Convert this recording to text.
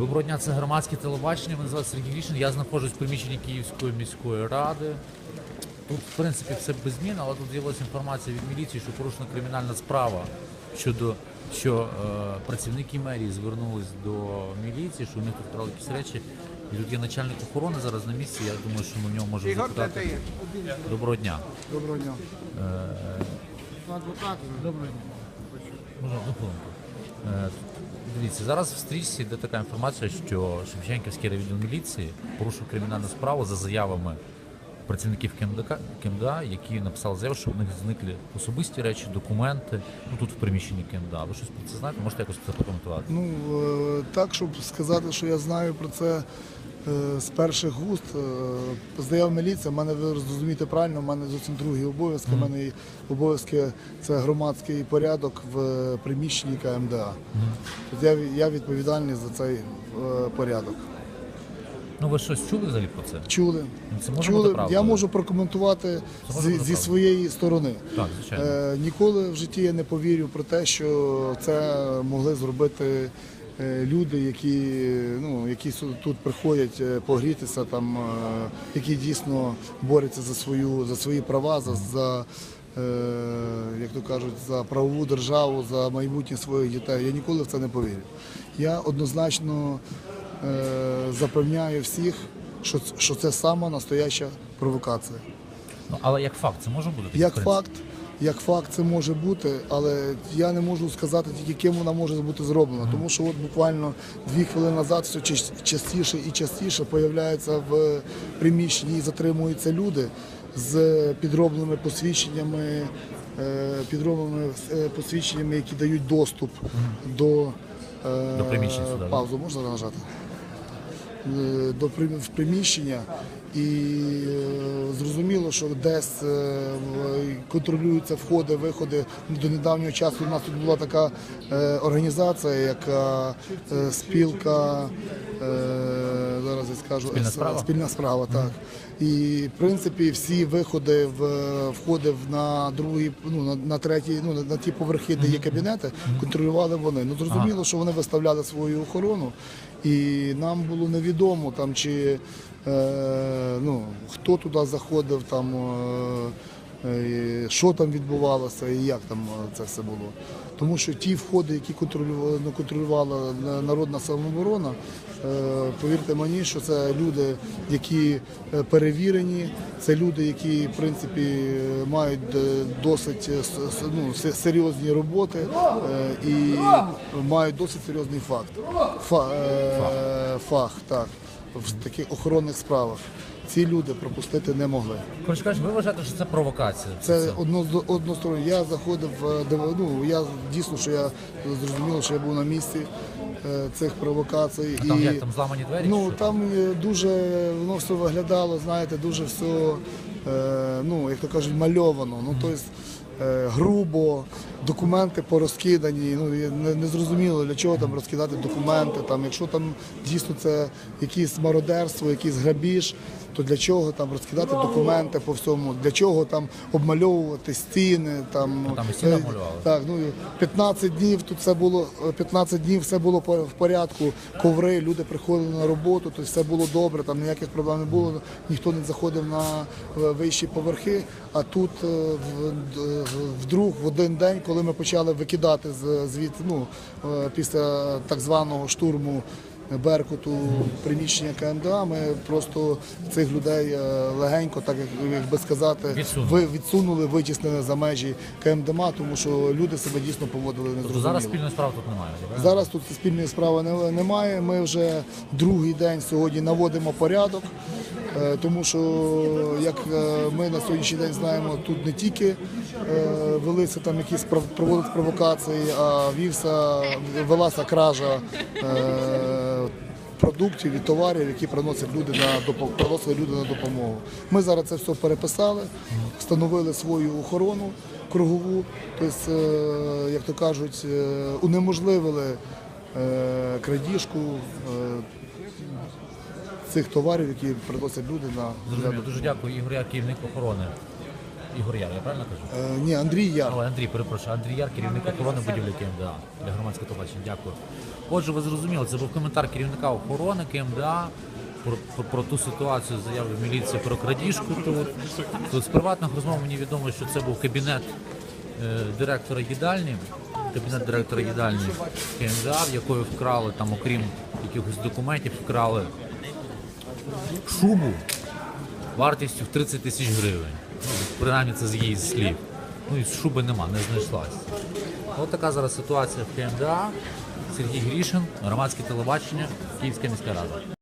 Доброго дня, це громадське телебачення. Мене звати Сергій Вішин. Я знаходжусь в приміщенні Київської міської ради. Тут, в принципі, все без змін, але тут з'явилася інформація від міліції, що порушена кримінальна справа щодо що е, працівники мерії звернулись до міліції, що у них тут вкрали якісь речі. І тут є начальник охорони зараз на місці. Я думаю, що ми в нього можемо запитати. Доброго дня. Доброго дня. Можна одну хвилинку. Е, Дивіться, зараз в стрічці йде така інформація, що Шевченківський райвідділ міліції порушив кримінальну справу за заявами працівників КМДК, КМДА, які написали заяву, що в них зникли особисті речі, документи, ну тут в приміщенні КМДА. Ви щось про це знаєте? Можете якось це прокоментувати? Ну е, так, щоб сказати, що я знаю про це з перших густ. е, Заяв міліція, в мене ви зрозумієте правильно, в мене зовсім другі обов'язки. У мене обов'язки це громадський порядок в приміщенні КМДА. Тобто я, я відповідальний за цей е, порядок. Ну ви щось чули взагалі про це? Чули? Ну, Це може Чули? бути правда? Я можу прокоментувати може зі, зі своєї сторони. Так, звичайно. Е, ніколи в житті я не повірю про те, що це могли зробити е, люди, які, ну, які тут приходять е, погрітися, там, е, які дійсно борються за, свою, за свої права, за, за е, як то кажуть, за правову державу, за майбутнє своїх дітей. Я ніколи в це не повірю. Я однозначно е, запевняю всіх, що, що це сама настояща провокація. Ну, але як факт, це може бути? Як факт, як факт, це може бути, але я не можу сказати тільки ким вона може бути зроблена. Тому що от буквально дві хвилини назад все частіше і частіше появляється в приміщенні і затримуються люди з підробленими посвідченнями, е, підробленими е, посвідченнями, які дають доступ до, е, До приміщень сюди, паузу. Можна нажати? До в приміщення. І е, зрозуміло, що десь е, контролюються входи, виходи. До недавнього часу у нас тут була така е, організація, яка е, спілка. Зараз я скажу Спільна справа? спільна справа, так. І в принципі всі виходи в входи на другий, ну на, на третій, ну на, на ті поверхи, де є кабінети, контролювали вони. Ну зрозуміло, що вони виставляли свою охорону, і нам було невідомо там чи ну хто туди заходив, там е, е, що там відбувалося і як там е, це все було. Тому що ті входи, які контролювала, ну, контролювала на- народна самооборона, е, повірте мені, що це люди, які е, перевірені, це люди, які в принципі е, мають е, досить е, ну, серйозні роботи е, і мають досить серйозний факт. Фа, е, фах, так, в таких охоронних справах. Ці люди пропустити не могли. Коротше кажучи, ви вважаєте, що це провокація? Це одно, односторонньо. Я заходив, е, див- ну я дійсно, що я зрозуміло, що я був на місці е, цих провокацій. А там як, там зламані двері? Ну що? там е, дуже воно все виглядало, знаєте, дуже все, ну як то кажуть, мальовано. Ну тобто грубо, документи порозкидані. Ну і не, не зрозуміло для чого там розкидати документи. Там, якщо там дійсно це якесь мародерство, якийсь грабіж. То для чого там розкидати документи по всьому? Для чого там обмальовувати стіни? Там, А там і стіни е, обмалювали? так, ну і 15 днів тут все було е, 15 днів, все було в порядку. Коври, люди приходили на роботу, то все було добре, там ніяких проблем не було. Ніхто не заходив на е, вищі поверхи. А тут е, вдруг в один день, коли ми почали викидати звідти, ну е, після так званого штурму. Беркуту приміщення КМДА. Ми просто цих людей е, легенько, так як, би сказати, Відсунули. ви відсунули, витіснили за межі КМДМА, тому що люди себе дійсно поводили Тобто незрозуміло. зараз спільної справи тут немає. так? Зараз тут спільної справи немає. Ми вже другий день сьогодні наводимо порядок, е, тому що, як е, ми на сьогоднішній день знаємо, тут не тільки велися там якісь пров- проводились провокації, а вівся, велася кража. Продуктів і товарів, які приносять люди на приносили люди на допомогу. Ми зараз це все переписали, встановили свою охорону кругову, тобто, як то кажуть, е, унеможливили е, крадіжку цих товарів, які приносять люди на Зрозуміло. Дуже дякую, Ігор, я керівник охорони Ігор Яр, я правильно кажу? Е, ні, Андрій Яр. Ой, Андрій, перепрошую, Андрій Яр, керівник охорони будівлі КМДА для громадського телебачення. Дякую. Отже, ви зрозуміли, це був коментар керівника охорони КМДА про, про, про ту ситуацію заяви в міліції про крадіжку тут. Тут з приватних розмов мені відомо, що це був кабінет е, директора їдальні, кабінет директора їдальні КМДА, в якої вкрали там, окрім якихось документів, вкрали шубу вартістю в 30 тисяч гривень. Принаймні це з її слів. Ну і шуби нема, не знайшлась. От така зараз ситуація в КМДА. Сергій Грішин, громадське телебачення, Київська міська рада.